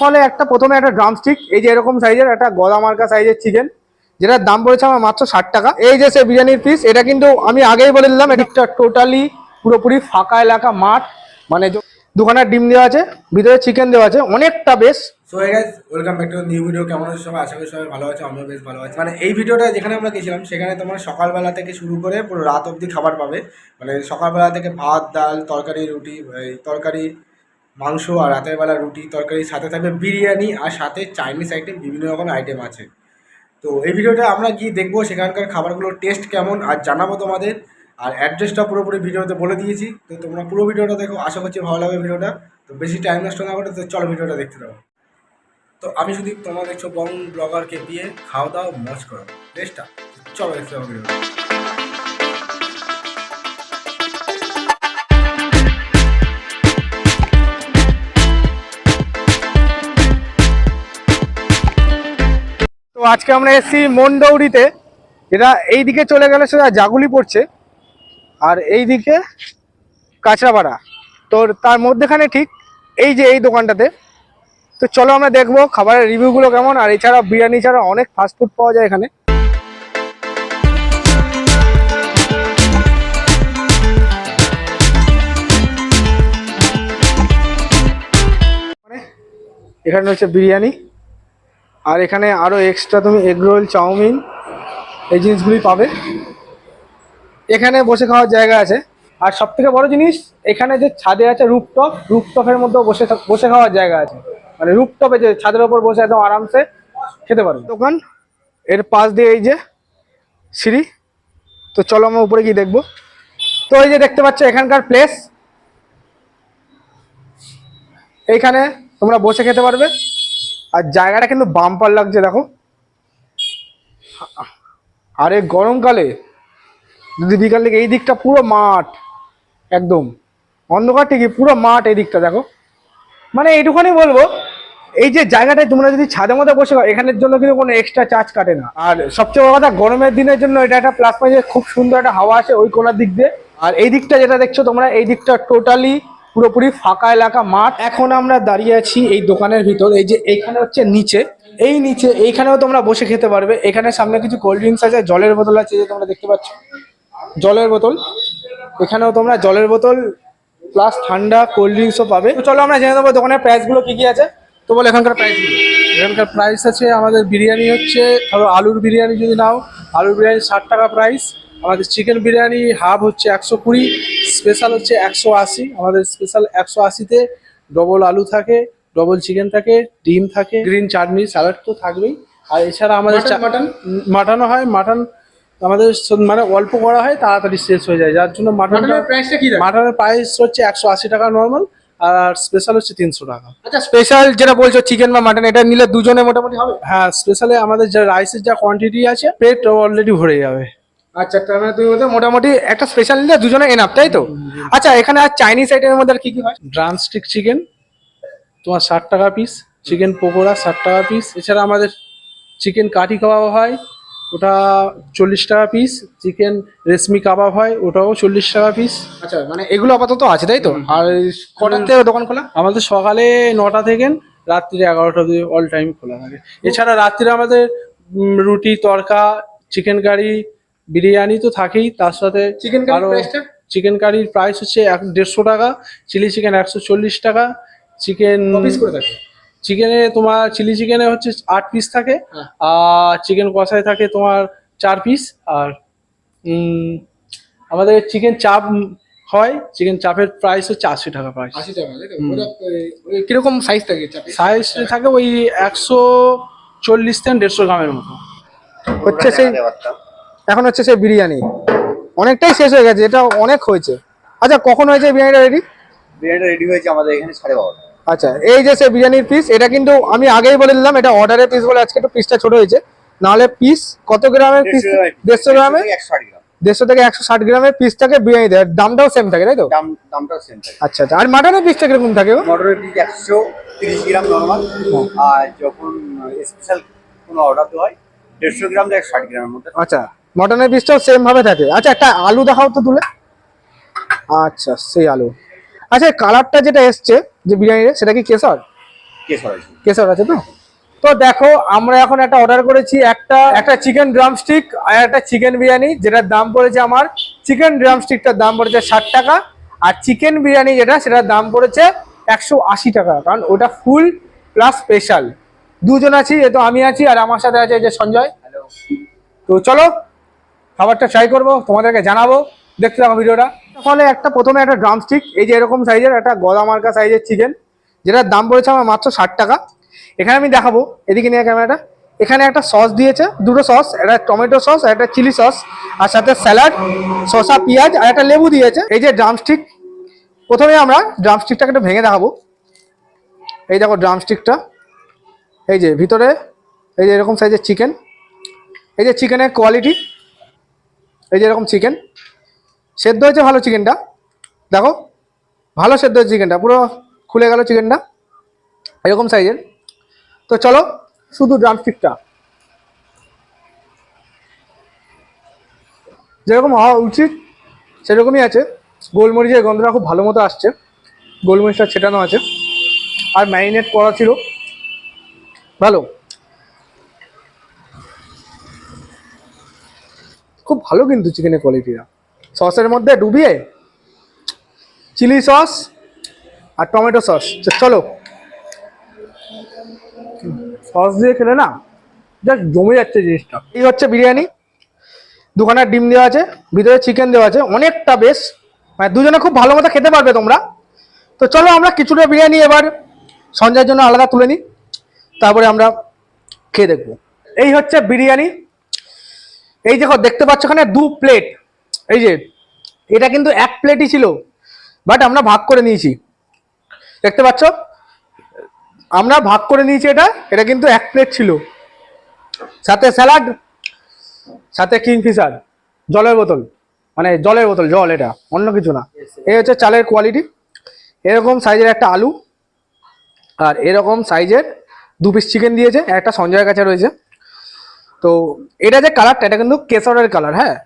ফলে একটা প্রথমে একটা ড্রামস্টিক এই যে এরকম সাইজের একটা গদা মার্কা সাইজের চিকেন যেটার দাম পড়েছে আমার মাত্র ষাট টাকা। এই যে সে বিরিয়ানির পিস এটা কিন্তু আমি আগেই বলে দিলাম, এটা টোটালি পুরোপুরি ফাঁকা এলাকা মাঠ মানে দুখানা ডিম দেওয়া আছে, ভিতরে চিকেন দেওয়া আছে, অনেকটা বেশ। নিউ ভিডিও কেমন সবাই? সবাই ভালো আছে বেশ ভালো মানে এই ভিডিওটা যেখানে আমরা গেছিলাম, সেখানে তোমার সকালবেলা থেকে শুরু করে পুরো রাত অবধি খাবার পাবে। মানে সকালবেলা থেকে ভাত, ডাল, তরকারি, রুটি তরকারি মাংস আর রাতের বেলা রুটি তরকারির সাথে থাকবে বিরিয়ানি আর সাথে চাইনিজ আইটেম বিভিন্ন রকম আইটেম আছে। তো এই ভিডিওটা আমরা গিয়ে দেখব সেখানকার খাবারগুলোর টেস্ট কেমন আর জানাব তোমাদের। আর অ্যাড্রেসটা পুরোপুরি ভিডিওতে বলে দিয়েছি। তো তোমরা পুরো ভিডিওটা দেখো, আশা করছি ভালো লাগবে ভিডিওটা। তো বেশি টাইম নষ্ট না করে, তো চলো ভিডিওটা দেখতে দাও তো আমি যদি তোমরা দেখছ বং ব্লগারকে দিয়ে খাওয়া দাওয়া, মজ করো। টেস্টটা চলো দেখতে হবে ভিডিওটা। আজকে আমরা এসেছি মন্ডৌরিতে এটা এই দিকে চলে গেলে সেটা জাগুলি পড়ছে। আর এই দিকে কাঁচরাপাড়া। তো তার মধ্যেখানে ঠিক এই যে এই দোকানটাতে। তো চলো আমরা দেখব খাবারের রিভিউগুলো কেমন। আর এছাড়া বিরিয়ানি ছাড়া অনেক ফাস্টফুড পাওয়া যায় এখানে। এখানে হচ্ছে বিরিয়ানি। আর এখানে আরও এক্সট্রা তুমি এগ রোল চাউমিন, এই জিনিসগুলি পাবে। এখানে বসে খাওয়ার জায়গা আছে। আর সব থেকে বড় জিনিস, এখানে যে ছাদে আছে রুপটপ রুপটপের মধ্যেও বসে বসে খাওয়ার জায়গা আছে। মানে রুপটপে যে ছাদের ওপর বসে একদম আরামসে খেতে পারবে। দোকান, এর পাশ দিয়ে এই যে সিঁড়ি। তো চলো আমরা উপরে গিয়ে দেখব। তো এই যে দেখতে পাচ্ছ, এখানকার প্লেস এইখানে তোমরা বসে খেতে পারবে। আর জায়গাটা কিন্তু বাম্পার লাগছে, দেখো। আরে গরমকালে, যদি বিকাল থেকে এই দিকটা পুরো মাঠ, একদম। অন্ধকার ঠিকই পুরো মাঠ এই দিকটা, দেখো। মানে এইটুখানি বলব, এই যে জায়গাটায় তোমরা যদি ছাদের মধ্যে বসে এখানের জন্য কিন্তু কোনো এক্সট্রা চার্জ কাটে না। আর সবচেয়ে বড় কথা, গরমের দিনের জন্য এটা একটা প্লাস পয়েন্ট খুব সুন্দর একটা হাওয়া আসে ওই কোনার দিক দিয়ে। আর এই দিকটা যেটা দেখছ তোমরা, এই দিকটা টোটালি পুরোপুরি ফাঁকা এলাকা মাঠ। এখন আমরা দাঁড়িয়ে আছি এই দোকানের ভিতর। এই যে এইখানে হচ্ছে নিচে। এই নিচে, এইখানেও তোমরা বসে খেতে পারবে। এখানে সামনে কিছু কোল্ড ড্রিঙ্কস আছে, জলের বোতল আছে যে তোমরা দেখতে পাচ্ছ। জলের বোতল। এখানেও তোমরা জলের বোতল প্লাস ঠান্ডা কোল্ড ড্রিঙ্কসও পাবে। চলো আমরা জেনে নেব দোকানের প্রাইসগুলো কী কী আছে। তো বলো এখানকার প্রাইসগুলো এখানকার প্রাইস আছে আমাদের বিরিয়ানি হচ্ছে, ধরো আলুর বিরিয়ানি যদি নাও, আলুর বিরিয়ানি ষাট টাকা প্রাইস আমাদের চিকেন বিরিয়ানি হাফ হচ্ছে একশো কুড়ি। স্পেশাল হচ্ছে একশো আশি। আমাদের স্পেশাল একশো আশিতে ডবল আলু থাকে ডবল চিকেন থাকে ডিম থাকে গ্রিন চাটনি স্যালাড তো থাকবেই। আর এছাড়া আমাদের mutton? মাটনও হয় মাটন আমাদের মানে অল্প করা হয় তাড়াতাড়ি শেষ হয়ে যায়। যার জন্য মাটনটা প্রাইসটা কি মাটনের প্রাইস হচ্ছে একশো আশি টাকা নর্মাল আর স্পেশাল হচ্ছে তিনশো টাকা। আচ্ছা স্পেশাল যেটা বলছো চিকেন বা মাটন এটা নিলে দুজনে মোটামুটি হবে? হ্যাঁ স্পেশালে আমাদের যা রাইসের যা কোয়ান্টিটি আছে পেট অলরেডি ভরে যাবে। আচ্ছা মানে তুমি বলছো মোটামুটি একটা স্পেশাল নিলে দুজনে এনাফ তাই তো? আচ্ছা এখানে আর চাইনিজ আইটেমের মধ্যে আর কি কি হয়? ড্রাম স্টিক চিকেন তোমার ষাট টাকা পিস চিকেন পকোড়া ষাট টাকা পিস এছাড়া আমাদের চিকেন কাঠি কাবাব হয় ওটা চল্লিশ টাকা পিস চিকেন রেশমি কাবাব হয় ওটাও চল্লিশ টাকা পিস আচ্ছা মানে এগুলো আপাতত আছে তাই তো? আর কটার থেকে দোকান খোলা? আমাদের সকালে নটা থেকে রাত্রিরে এগারোটা অবধি অল টাইম খোলা থাকে। এছাড়া রাত্রিরে আমাদের রুটি তরকা চিকেন কারি বিরিয়ানি তো থাকেই তার সাথে চিকেন কারি আরও চিকেন কারির প্রাইস হচ্ছে এক দেড়শো টাকা চিলি চিকেন একশো চল্লিশ টাকা চিকেন পিস করে থাকে? চিকেনে তোমার চিলি চিকেনে হচ্ছে আট পিস থাকে হ্যাঁ। আর চিকেন কষায় থাকে তোমার চার পিস আর আমাদের চিকেন চাপ হয় চিকেন চাপের প্রাইস হচ্ছে আশি টাকা প্রাইস আশি টাকা কীরকম সাইজ থাকে সাইজ থাকে ওই একশো চল্লিশ থেকে দেড়শো গ্রামের মতো। হচ্ছে সেই এখন হচ্ছে সেই বিরিয়ানি। অনেকটাই শেষ হয়ে গেছে এটা অনেক হয়েছে। আচ্ছা কখন হয়েছে বিরিয়ানিটা রেডি বিরিয়ানিটা রেডি হয়েছে আমাদের এখানে সাড়ে বারোটা। আচ্ছা এই যে সে বিরিয়ানির পিস এটা কিন্তু আমি আগেই বলে দিলাম এটা অর্ডারের পিস বলে আজকে একটু পিসটা ছোট হয়েছে। নাহলে পিস কত গ্রামের পিস দেড়শো গ্রামে। দেড়শো থেকে একশো ষাট গ্রামের পিসটাকে বিরিয়ানি দেয়। দামটাও সেম থাকে তাই তো? দাম দামটাও সেম থাকে। আচ্ছা আচ্ছা। আর মাটনের পিসটা কীরকম থাকে গো? মটরের পিস একশো তিরিশ গ্রাম নর্মাল আর যখন স্পেশাল কোনো অর্ডার দেওয়া হয় দেড়শো গ্রাম থেকে ষাট গ্রামের মধ্যে। আচ্ছা। মটনের পিসটাও সেম ভাবে থাকে। আচ্ছা একটা আলু দেখাও তো তুলে। আচ্ছা সেই আলু। আচ্ছা কালারটা যেটা এসছে যে বিরিয়ানির সেটা কি কেশর? কেশর আছে। আছে তো? তো দেখো আমরা এখন একটা অর্ডার করেছি একটা একটা চিকেন ড্রামস্টিক আর একটা চিকেন বিরিয়ানি যেটার দাম পড়েছে আমার চিকেন ড্রামস্টিকটার দাম পড়েছে ষাট টাকা আর চিকেন বিরিয়ানি যেটা সেটার দাম পড়েছে একশো আশি টাকা কারণ ওটা ফুল প্লাস স্পেশাল দুজন আছি এ তো আমি আছি আর আমার সাথে আছে যে সঞ্জয়। তো চলো খাবারটা ট্রাই করব, তোমাদেরকে জানাব। দেখতে থাকো ভিডিওটা। ফলে একটা প্রথমে একটা ড্রামস্টিক এই যে এরকম সাইজের একটা গদা মার্কা সাইজের চিকেন যেটার দাম পড়েছে আমার মাত্র ষাট টাকা। এখানে আমি দেখাবো, এদিকে নিয়ে ক্যামেরাটা এখানে একটা সস দিয়েছে, দুটো সস একটা টমেটো সস আর একটা চিলি সস আর সাথে স্যালাড শসা, পেঁয়াজ আর একটা লেবু দিয়েছে। এই যে ড্রামস্টিক প্রথমে আমরা ড্রামস্টিকটাকে একটু ভেঙে দেখাবো। এই দেখো ড্রামস্টিকটা এই যে ভিতরে, এই যে এরকম সাইজের চিকেন এই যে চিকেনের কোয়ালিটি এই যে এরকম চিকেন সেদ্ধ হয়েছে ভালো চিকেনটা দেখো, ভালো সেদ্ধ হয়েছে চিকেনটা পুরো খুলে গেল চিকেনটা এরকম সাইজের তো চলো, শুধু ড্রামস্টিকটা যেরকম হওয়া উচিত, সেরকমই আছে। গোলমরিচের গন্ধটা খুব ভালো মতো আসছে। গোলমরিচটা ছেটানো আছে। আর ম্যারিনেট করা ছিল। ভালো। খুব ভালো কিন্তু চিকেনের কোয়ালিটিটা সসের মধ্যে ডুবিয়ে চিলি সস আর টমেটো সস চলো। সস দিয়ে খেলে না জাস্ট জমে যাচ্ছে জিনিসটা। এই হচ্ছে বিরিয়ানি। দুখানার ডিম দেওয়া আছে, ভিতরে চিকেন দেওয়া আছে, অনেকটা বেশ। মানে দুজনে খুব ভালো মতো খেতে পারবে তোমরা। তো চলো আমরা কিছুটা বিরিয়ানি এবার সঞ্জয়ের জন্য আলাদা তুলে নিই। তারপরে আমরা খেয়ে দেখব। এই হচ্ছে বিরিয়ানি। এই দেখো দেখতে পাচ্ছ এখানে দু প্লেট এই যে এটা কিন্তু এক প্লেটই ছিল বাট আমরা ভাগ করে নিয়েছি। দেখতে পাচ্ছ? আমরা ভাগ করে নিয়েছি এটা এটা কিন্তু এক প্লেট ছিল। সাথে স্যালাড সাথে কিংফিশার জলের বোতল। মানে জলের বোতল জল এটা অন্য কিছু না। এই হচ্ছে চালের কোয়ালিটি এরকম সাইজের একটা আলু আর এরকম সাইজের দু পিস চিকেন দিয়েছে একটা সঞ্জয়ের কাছে রয়েছে। তো এটা যে কালারটা এটা কিন্তু কেশরের কালার হ্যাঁ?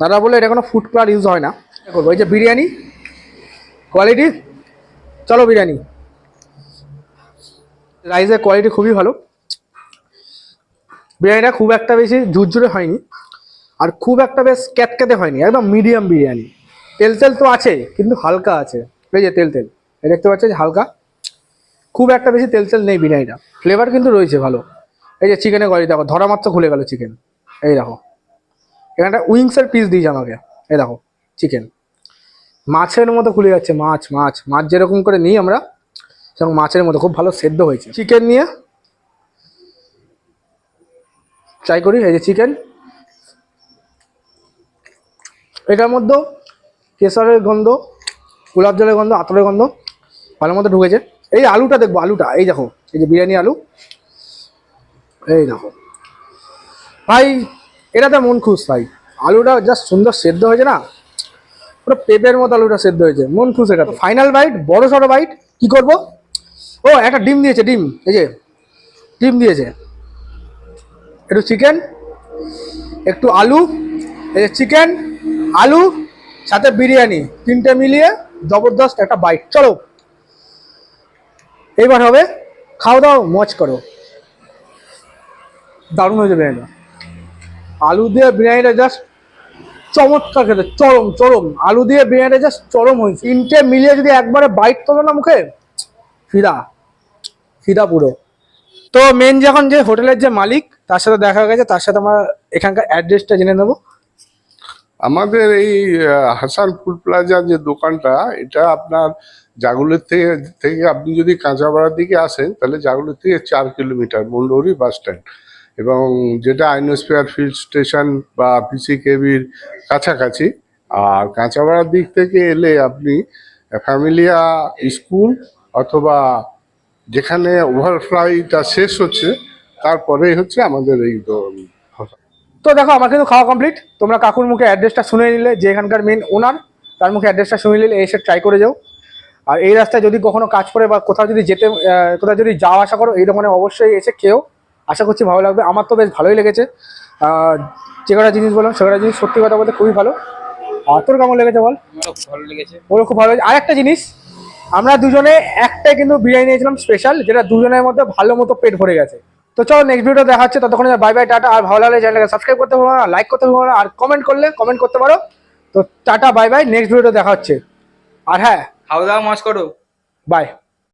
দাদা বলে এটা কোনো ফুড কালার ইউজ হয় না। করব এই যে বিরিয়ানি কোয়ালিটি চলো বিরিয়ানি। রাইসের কোয়ালিটি খুবই ভালো। বিরিয়ানিটা খুব একটা বেশি ঝুরঝুরে হয়নি, আর খুব একটা বেশ ক্যাতক্যাতে হয়নি, একদম মিডিয়াম বিরিয়ানি। তেল তেল তো আছে, কিন্তু হালকা আছে। এই যে তেল তেল দেখতে পাচ্ছ যে হালকা। খুব একটা বেশি তেল তেল নেই বিরিয়ানিটা। ফ্লেভার কিন্তু রয়েছে ভালো। এই যে চিকেনের কোয়ালিটি দেখো, ধরা মাত্র খুলে গেল চিকেন এই দেখো। এখানটা উইংসের পিস দিয়েছে আমাকে। এই দেখো চিকেন মাছের মতো খুলে যাচ্ছে, মাছ মাছ। মাছ যেরকম করে নিই আমরা, সেরকম মাছের মতো। খুব ভালো সেদ্ধ হয়েছে। চিকেন নিয়ে ট্রাই করি, এই যে চিকেন এটার মধ্যেও কেশরের গন্ধ, গোলাপ জলের গন্ধ, আতরের গন্ধ ভালো মতো ঢুকেছে। এই আলুটা দেখব, আলুটা। এই দেখো, এই যে বিরিয়ানি আলু। এই দেখো। ভাই, এটাতে মন খুশ, ভাই। আলুটা জাস্ট সুন্দর সেদ্ধ হয়েছে না? পুরো পেঁপের মতো আলুটা সেদ্ধ হয়েছে। মন খুশ এটা ফাইনাল বাইট বড় সড়ো বাইট কি করব? ও, একটা ডিম দিয়েছে, ডিম। এই যে, ডিম দিয়েছে। একটু চিকেন একটু আলু, এই যে চিকেন আলু, সাথে বিরিয়ানি। তিনটে মিলিয়ে জবরদস্ত একটা বাইট চলো, এইবার হবে খাও দাও মজ করো। দারুণ হয়েছে বিরিয়ানিটা। আলু দিয়ে বিরিয়ানিটা জাস্ট চমৎকার খেতে চরম চরম। আলু দিয়ে বিরিয়ানিটা জাস্ট চরম হয়েছে। তিনটে মিলিয়ে যদি একবারে বাইট তোলো না মুখে ফিদা ফিদা পুরো। তো মেন যখন যে হোটেলের যে মালিক তার সাথে দেখা গেছে তার সাথে আমার এখানকার অ্যাড্রেসটা জেনে নেব। আমাদের এই আহ, হাসান ফুড প্লাজা যে দোকানটা এটা আপনার জাগুলের থেকে থেকে আপনি যদি কাঁচাপাড়ার দিকে আসেন তাহলে জাগুলের থেকে চার কিলোমিটার মন্ডৌরি বাস স্ট্যান্ড এবং যেটা আইনোস্ফিয়ার ফিল্ড স্টেশন বা পিসি কেবির কাছাকাছি, আর কাঁচাপাড়ার দিক থেকে এলে আপনি ফ্যামিলিয়া স্কুল অথবা যেখানে ওভারফ্লাইটা শেষ হচ্ছে, তারপরেই হচ্ছে আমাদের এই তো দেখো, আমার কিন্তু খাওয়া কমপ্লিট তোমরা কাকুর মুখে অ্যাড্রেসটা শুনে নিলে, যে এখানকার মেন ওনার তার মুখে অ্যাড্রেসটা শুনে নিলে, এসে ট্রাই করে যাও। আর এই রাস্তায় যদি কখনো কাজ করে বা কোথাও যদি যেতে কোথাও যদি যাওয়া আসা করো, এই দোকানে অবশ্যই এসে খেও আশা করছি ভালো লাগবে। আমার তো বেশ ভালোই লেগেছে। আর যে কটা জিনিস বললাম সে কটা জিনিস সত্যি কথা বলতে খুবই ভালো। আর তোর কেমন লেগেছে বল? ভালো লেগেছে। ওরও খুব ভালো লেগেছে। আর একটা জিনিস আমরা দুজনে একটাই কিন্তু বিরিয়ানি নিয়েছিলাম স্পেশাল যেটা দুজনের মধ্যে ভালো মতো পেট ভরে গেছে। তো চলো নেক্সট ভিডিও দেখা হচ্ছে। ততক্ষণ বাই বাই টাটা। আর ভালো লাগলে চ্যানেলকে সাবস্ক্রাইব করতে পারো না লাইক করতে পারো না আর কমেন্ট করলে কমেন্ট করতে পারো। তো tata bye bye next video দেখা হচ্ছে। আর হ্যাঁ খাওয়া দাওয়া মজ করো। বাই